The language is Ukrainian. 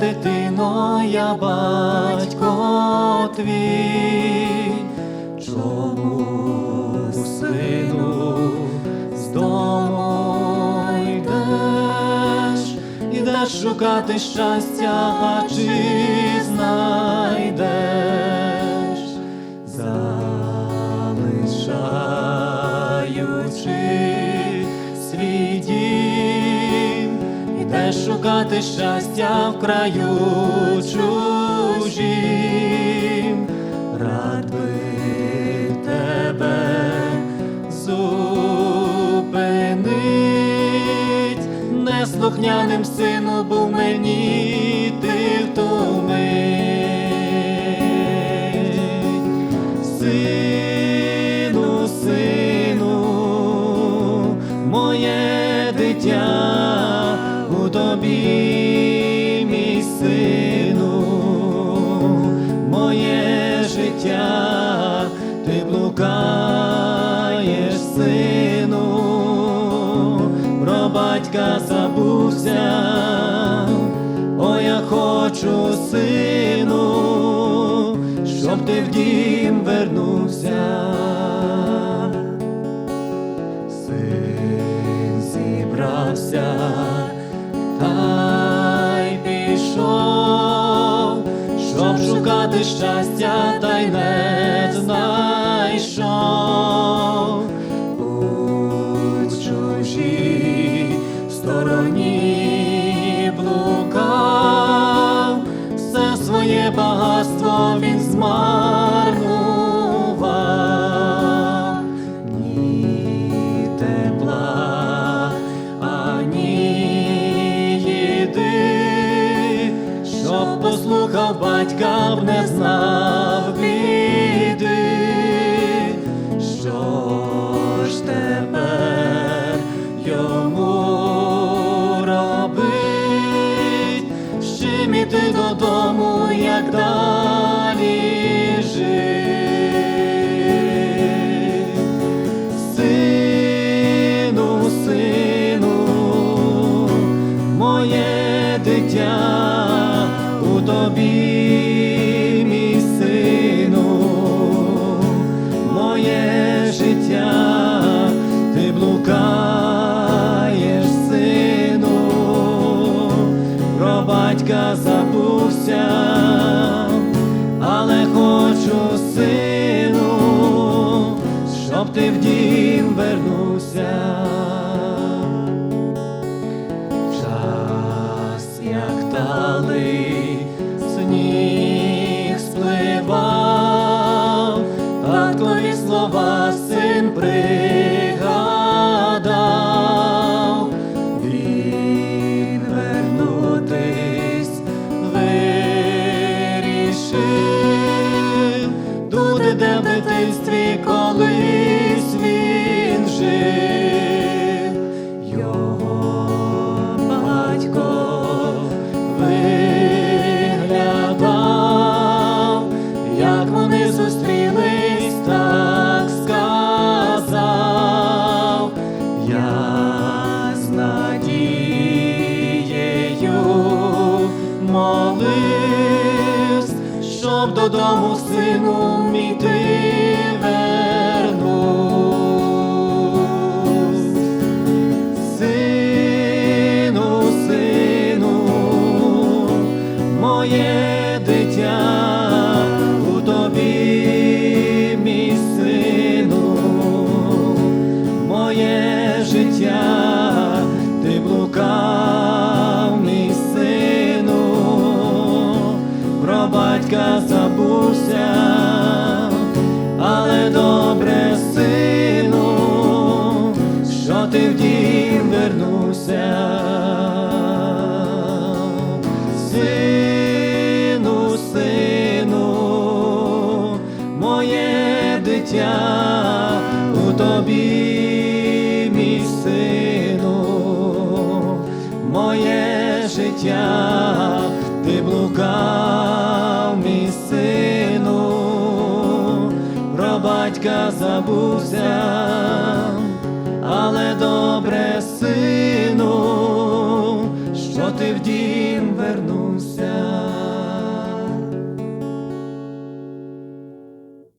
дитино, я батько твій, чому сину з дому йдеш, ідеш шукати щастя, а чи знайдеш, залишаючи свій дім, шукати щастя в краю чужім, рад би тебе зупинить, неслухняним сину був мені ти в ту мить. Сину, сину, моє дитя тобі, мій сину, моє життя, ти блукаєш, сину, про батька забувся, о, я хочу, сину, щоб ти в дім вернувся. Син щастя, та й не знайшов. У чужій стороні блукав, все своє багатство він батька, б не знав біди, що ж тепер йому робить, з чим іти додому, як далі батька забувся, але хочу, сину, щоб ти в дім вернувся. Моливсь, щоб додому сину мій ти батька забувся, але добре, сину, що ти в дім вернувся. Сину, сину, моє дитя у тобі, моє життя, забувся, але добре сину.